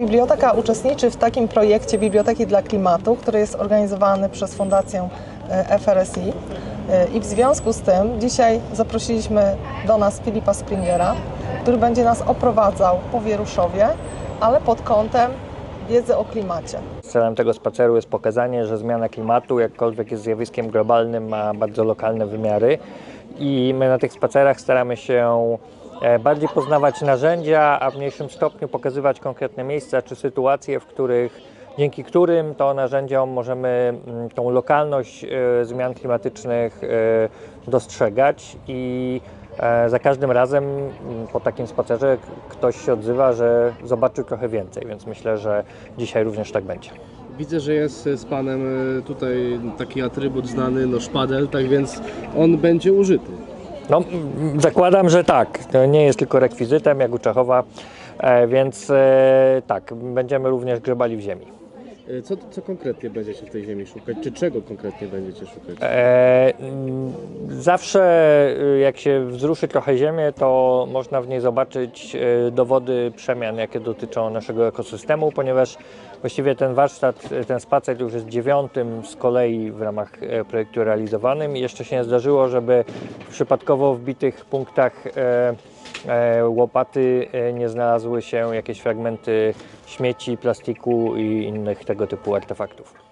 Biblioteka uczestniczy w takim projekcie Biblioteki dla Klimatu, który jest organizowany przez Fundację e, FRSI. E, I w związku z tym dzisiaj zaprosiliśmy do nas Filipa Springera, który będzie nas oprowadzał po Wieruszowie, ale pod kątem wiedzy o klimacie. Celem tego spaceru jest pokazanie, że zmiana klimatu, jakkolwiek jest zjawiskiem globalnym, ma bardzo lokalne wymiary i my na tych spacerach staramy się bardziej poznawać narzędzia, a w mniejszym stopniu pokazywać konkretne miejsca czy sytuacje, w których dzięki którym to narzędziom możemy mm, tą lokalność e, zmian klimatycznych e, dostrzegać i e, za każdym razem mm, po takim spacerze ktoś się odzywa, że zobaczył trochę więcej, więc myślę, że dzisiaj również tak będzie. Widzę, że jest z Panem e, tutaj taki atrybut znany, no szpadel, tak więc on będzie użyty. No, zakładam, że tak. To nie jest tylko rekwizytem jak u Czechowa, e, więc e, tak, będziemy również grzebali w ziemi. E, Co, co konkretnie będziecie w tej ziemi szukać, czy czego konkretnie będziecie szukać? E, mm, zawsze y, jak się wzruszy trochę ziemię, to można w niej zobaczyć e, dowody przemian, jakie dotyczą naszego ekosystemu, ponieważ właściwie ten warsztat, e, ten spacer już jest dziewiątym z kolei w ramach projektu realizowanym i jeszcze się nie zdarzyło, żeby w przypadkowo wbitych punktach e, łopaty e, nie znalazły się jakieś fragmenty śmieci, plastiku i innych tego typu artefaktów.